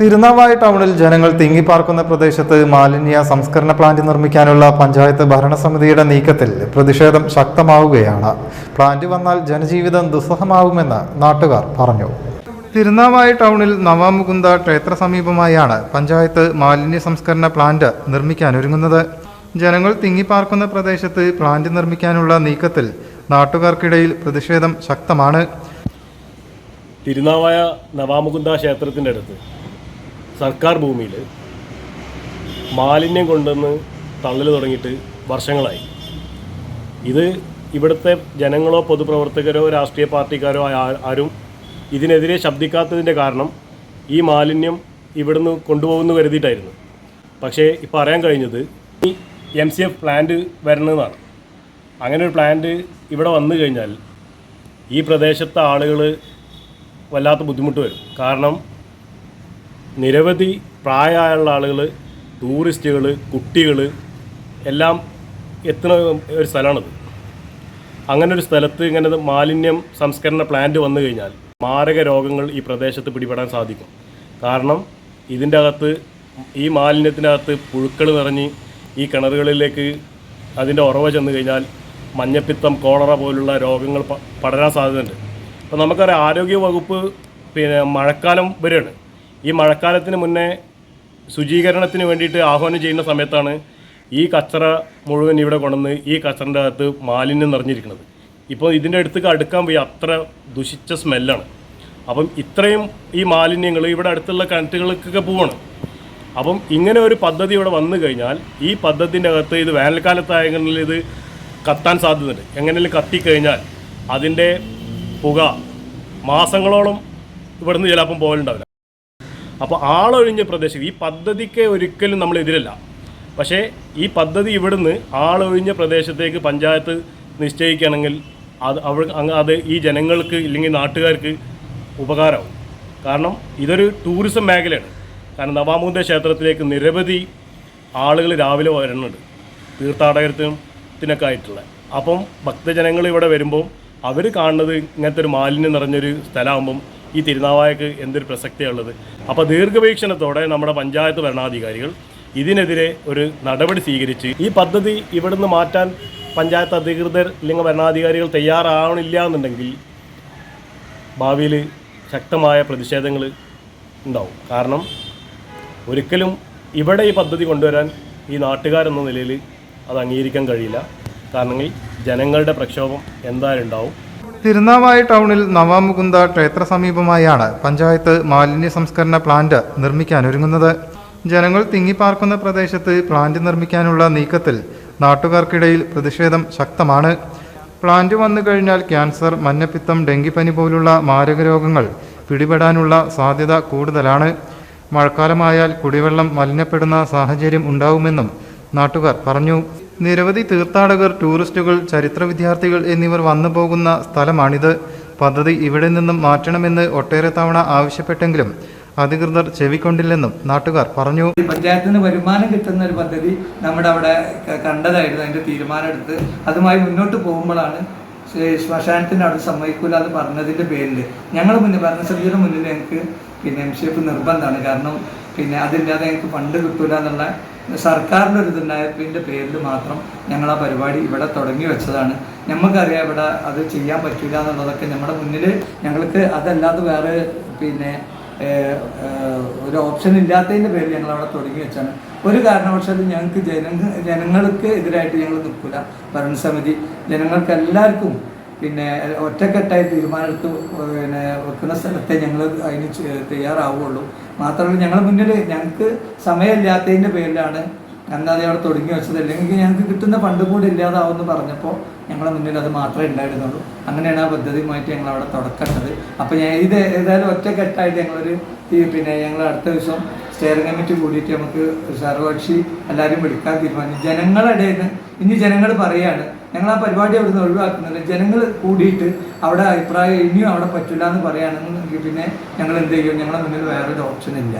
തിരുനാവായ ടൗണിൽ ജനങ്ങൾ തിങ്ങിപ്പാർക്കുന്ന പ്രദേശത്ത് മാലിന്യ സംസ്കരണ പ്ലാന്റ് നിർമ്മിക്കാനുള്ള പഞ്ചായത്ത് ഭരണസമിതിയുടെ നീക്കത്തിൽ പ്രതിഷേധം ശക്തമാവുകയാണ്. പ്ലാന്റ് വന്നാൽ ജനജീവിതം ദുസ്സഹമാവുമെന്ന് നാട്ടുകാർ പറഞ്ഞു. തിരുനാവായ ടൗണിൽ നവാമുകുന്ദ ക്ഷേത്ര സമീപമായാണ് പഞ്ചായത്ത് മാലിന്യ സംസ്കരണ പ്ലാന്റ് നിർമ്മിക്കാനൊരുങ്ങുന്നത്. ജനങ്ങൾ തിങ്ങിപ്പാർക്കുന്ന പ്രദേശത്ത് പ്ലാന്റ് നിർമ്മിക്കാനുള്ള നീക്കത്തിൽ നാട്ടുകാർക്കിടയിൽ പ്രതിഷേധം ശക്തമാണ്. തിരുനാവായ നവാമുകുന്ദ ക്ഷേത്രത്തിന്റെ അടുത്ത് സർക്കാർ ഭൂമിയിൽ മാലിന്യം കൊണ്ടുവന്ന് തള്ളൽ തുടങ്ങിയിട്ട് വർഷങ്ങളായി. ഇത് ഇവിടുത്തെ ജനങ്ങളോ പൊതുപ്രവർത്തകരോ രാഷ്ട്രീയ പാർട്ടിക്കാരോ ആരും ഇതിനെതിരെ ശബ്ദിക്കാത്തതിന്റെ കാരണം ഈ മാലിന്യം ഇവിടുന്ന് കൊണ്ടുപോകുമെന്ന് കരുതിയിട്ടായിരുന്നു. പക്ഷേ ഇപ്പോൾ അറിയാൻ കഴിഞ്ഞത് ഈ എം സി എഫ് പ്ലാന്റ് വരണമെന്നാണ്. അങ്ങനെ ഒരു പ്ലാന്റ് ഇവിടെ വന്നു കഴിഞ്ഞാൽ ഈ പ്രദേശത്തെ ആളുകൾ വല്ലാത്ത ബുദ്ധിമുട്ട് വരും. കാരണം നിരവധി പ്രായമായുള്ള ആളുകൾ ടൂറിസ്റ്റുകൾ കുട്ടികൾ എല്ലാം എത്തുന്ന ഒരു സ്ഥലമാണത്. അങ്ങനെ ഒരു സ്ഥലത്ത് ഇങ്ങനെ മാലിന്യം സംസ്കരണ പ്ലാന്റ് വന്നു കഴിഞ്ഞാൽ മാരക രോഗങ്ങൾ ഈ പ്രദേശത്ത് പിടിപെടാൻ സാധിക്കും. കാരണം ഇതിന്റെ അകത്ത് ഈ മാലിന്യത്തിന്റെ അകത്ത് പുഴുക്കൾ നിറഞ്ഞ് ഈ കിണറുകളിലേക്ക് അതിന്റെ ഉറവ ചെന്ന് കഴിഞ്ഞാൽ മഞ്ഞപ്പിത്തം കോളറ പോലുള്ള രോഗങ്ങൾ പടരാൻ സാധ്യതയുണ്ട്. അപ്പോൾ നമുക്കറിയാം ആരോഗ്യ വകുപ്പ് പിന്നെ മഴക്കാലം വരെയാണ്. ഈ മഴക്കാലത്തിന് മുന്നേ ശുചീകരണത്തിന് വേണ്ടിയിട്ട് ആഹ്വാനം ചെയ്യുന്ന സമയത്താണ് ഈ കച്ചറ മുഴുവൻ ഇവിടെ കൊണ്ടുവന്ന് ഈ കച്ചറിന്റെ അകത്ത് മാലിന്യം നിറഞ്ഞിരിക്കുന്നത്. ഇപ്പോൾ ഇതിന്റെ അടുത്തേക്ക് അടുക്കാൻ പോയി അത്ര ദുഷിച്ച സ്മെല്ലാണ്. അപ്പം ഇത്രയും ഈ മാലിന്യങ്ങൾ ഇവിടെ അടുത്തുള്ള കിണറ്റുകൾക്കൊക്കെ പോവാണ്. അപ്പം ഇങ്ങനെ ഒരു പദ്ധതി ഇവിടെ വന്നു കഴിഞ്ഞാൽ ഈ പദ്ധതിന്റെ അകത്ത് ഇത് വേനൽക്കാലത്തായെങ്കിൽ ഇത് കത്താൻ സാധ്യതയുണ്ട്. എങ്ങനെയും കത്തിക്കഴിഞ്ഞാൽ അതിന്റെ പുക മാസങ്ങളോളം ഇവിടുന്ന് ചിലപ്പം പോകലുണ്ടാവില്ല. അപ്പോൾ ആളൊഴിഞ്ഞ പ്രദേശം ഈ പദ്ധതിക്ക് ഒരിക്കലും നമ്മൾ എതിരല്ല. പക്ഷേ ഈ പദ്ധതി ഇവിടുന്ന് ആളൊഴിഞ്ഞ പ്രദേശത്തേക്ക് പഞ്ചായത്ത് നിശ്ചയിക്കുകയാണെങ്കിൽ അത് അവ അത് ഈ ജനങ്ങൾക്ക് ഇല്ലെങ്കിൽ നാട്ടുകാർക്ക് ഉപകാരമാവും. കാരണം ഇതൊരു ടൂറിസം മേഖലയാണ്. കാരണം നവാമുദ്ദ ക്ഷേത്രത്തിലേക്ക് നിരവധി ആളുകൾ രാവിലെ വരുന്നുണ്ട്. തീർത്ഥാടകത്തിനൊക്കെ ആയിട്ടുള്ള. അപ്പം ഭക്തജനങ്ങൾ ഇവിടെ വരുമ്പോൾ അവർ കാണുന്നത് ഇങ്ങനത്തെ ഒരു മാലിന്യം നിറഞ്ഞൊരു സ്ഥലമാകുമ്പം ഈ തിരുനാവായക്ക് എന്തൊരു പ്രസക്തിയുള്ളത് അപ്പോൾ ദീർഘവീക്ഷണത്തോടെ നമ്മുടെ പഞ്ചായത്ത് ഭരണാധികാരികൾ ഇതിനെതിരെ ഒരു നടപടി സ്വീകരിച്ച് ഈ പദ്ധതി ഇവിടുന്ന് മാറ്റാൻ പഞ്ചായത്ത് അധികൃതർ അല്ലെങ്കിൽ ഭരണാധികാരികൾ തയ്യാറാവണില്ല എന്നുണ്ടെങ്കിൽ ഭാവിയിൽ ശക്തമായ പ്രതിഷേധങ്ങൾ ഉണ്ടാവും. കാരണം ഒരിക്കലും ഇവിടെ ഈ പദ്ധതി കൊണ്ടുവരാൻ ഈ നാട്ടുകാരെന്ന നിലയിൽ അത് അംഗീകരിക്കാൻ കഴിയില്ല. കാരണം ജനങ്ങളുടെ പ്രക്ഷോഭം എന്തായാലും ഉണ്ടാവും. തിരുനാവായ ടൗണിൽ നവാമുകുന്ദ ക്ഷേത്ര സമീപമായാണ് പഞ്ചായത്ത് മാലിന്യ സംസ്കരണ പ്ലാന്റ് നിർമ്മിക്കാനൊരുങ്ങുന്നത് ജനങ്ങൾ തിങ്ങിപ്പാർക്കുന്ന പ്രദേശത്ത് പ്ലാന്റ് നിർമ്മിക്കാനുള്ള നീക്കത്തിൽ നാട്ടുകാർക്കിടയിൽ പ്രതിഷേധം ശക്തമാണ്. പ്ലാന്റ് വന്നു കഴിഞ്ഞാൽ ക്യാൻസർ മഞ്ഞപ്പിത്തം ഡെങ്കിപ്പനി പോലുള്ള മാരക രോഗങ്ങൾ പിടിപെടാനുള്ള സാധ്യത കൂടുതലാണ്. മഴക്കാലമായാൽ കുടിവെള്ളം മലിനപ്പെടുന്ന സാഹചര്യം ഉണ്ടാവുമെന്നും നാട്ടുകാർ പറഞ്ഞു. നിരവധി തീർത്ഥാടകർ ടൂറിസ്റ്റുകൾ ചരിത്ര വിദ്യാർത്ഥികൾ എന്നിവർ വന്നു പോകുന്ന സ്ഥലമാണിത്. പദ്ധതി ഇവിടെ നിന്നും മാറ്റണമെന്ന് ഒട്ടേറെ തവണ ആവശ്യപ്പെട്ടെങ്കിലും അധികൃതർ ചെവിക്കൊണ്ടില്ലെന്നും നാട്ടുകാർ പറഞ്ഞു. പഞ്ചായത്തിന് വരുമാനം കിട്ടുന്ന ഒരു പദ്ധതി നമ്മുടെ അവിടെ കണ്ടതായിരുന്നു അതിന്റെ തീരുമാനം എടുത്ത്. അതുമായി മുന്നോട്ട് പോകുമ്പോഴാണ് ശ്മശാനത്തിന് അവിടെ സമ്മതിക്കൂല എന്ന് പറഞ്ഞതിന്റെ പേരിൽ ഞങ്ങൾ മുന്നിൽ ഭരണസമിതിയുടെ മുന്നിൽ ഞങ്ങൾക്ക് പിന്നെ എം സി എഫ് നിർബന്ധമാണ്. കാരണം പിന്നെ അതില്ലാതെ ഞങ്ങൾക്ക് ഫണ്ട് കിട്ടൂല എന്നുള്ള സർക്കാരിന്റെ ഒരു ഇതുണ്ടായതിന്റെ പേരിൽ മാത്രം ഞങ്ങൾ ആ പരിപാടി ഇവിടെ തുടങ്ങി വെച്ചതാണ്. നമുക്കറിയാം ഇവിടെ അത് ചെയ്യാൻ പറ്റില്ല എന്നുള്ളതൊക്കെ നമ്മുടെ മുന്നിൽ ഞങ്ങൾക്ക് അതല്ലാതെ വേറെ പിന്നെ ഒരു ഓപ്ഷൻ ഇല്ലാത്തതിന്റെ പേരിൽ ഞങ്ങൾ അവിടെ തുടങ്ങി വെച്ചാണ്. ഒരു കാരണവശാലും ഞങ്ങൾക്ക് ജനങ്ങൾ ജനങ്ങൾക്ക് എതിരായിട്ട് ഞങ്ങൾ നിൽക്കില്ല ഭരണസമിതി ജനങ്ങൾക്ക് എല്ലാവർക്കും പിന്നെ ഒറ്റക്കെട്ടായി തീരുമാനമെടുത്ത് പിന്നെ വെക്കുന്ന സ്ഥലത്തെ ഞങ്ങൾ അതിന് തയ്യാറാവുള്ളൂ മാത്രമല്ല ഞങ്ങളുടെ മുന്നിൽ ഞങ്ങൾക്ക് സമയമില്ലാത്തതിന്റെ പേരിലാണ് അന്നാതെ അവിടെ തുടങ്ങി വെച്ചത്. അല്ലെങ്കിൽ ഞങ്ങൾക്ക് കിട്ടുന്ന ഫണ്ട് കൂടി ഇല്ലാതാവുമെന്ന് പറഞ്ഞപ്പോൾ ഞങ്ങളുടെ മുന്നിൽ അത് മാത്രമേ ഉണ്ടായിരുന്നുള്ളൂ. അങ്ങനെയാണ് ആ പദ്ധതിയുമായിട്ട് ഞങ്ങൾ അവിടെ തുടക്കേണ്ടത് അപ്പോൾ ഞാൻ ഇത് ഏതായാലും ഒറ്റക്കെട്ടായിട്ട് ഞങ്ങളൊരു പിന്നെ ഞങ്ങൾ അടുത്ത ദിവസം സ്റ്റിയറിംഗ് കമ്മിറ്റി കൂടിയിട്ട് നമുക്ക് സർവകക്ഷി എല്ലാവരും വിളിക്കാൻ തീരുമാനിച്ചു. ജനങ്ങളുടെ ഇടയിൽ നിന്ന് ഇനി ജനങ്ങൾ പറയാണ് ഞങ്ങൾ ആ പരിപാടി അവിടെ നിന്ന് ഒഴിവാക്കുന്നില്ല ജനങ്ങൾ കൂടിയിട്ട് അവിടെ അഭിപ്രായം ഇനിയും അവിടെ പറ്റില്ല എന്ന് പറയുകയാണെന്നുണ്ടെങ്കിൽ പിന്നെ ഞങ്ങൾ എന്ത് ചെയ്യും? ഞങ്ങളുടെ മുന്നിൽ വേറൊരു ഓപ്ഷൻ ഇല്ല.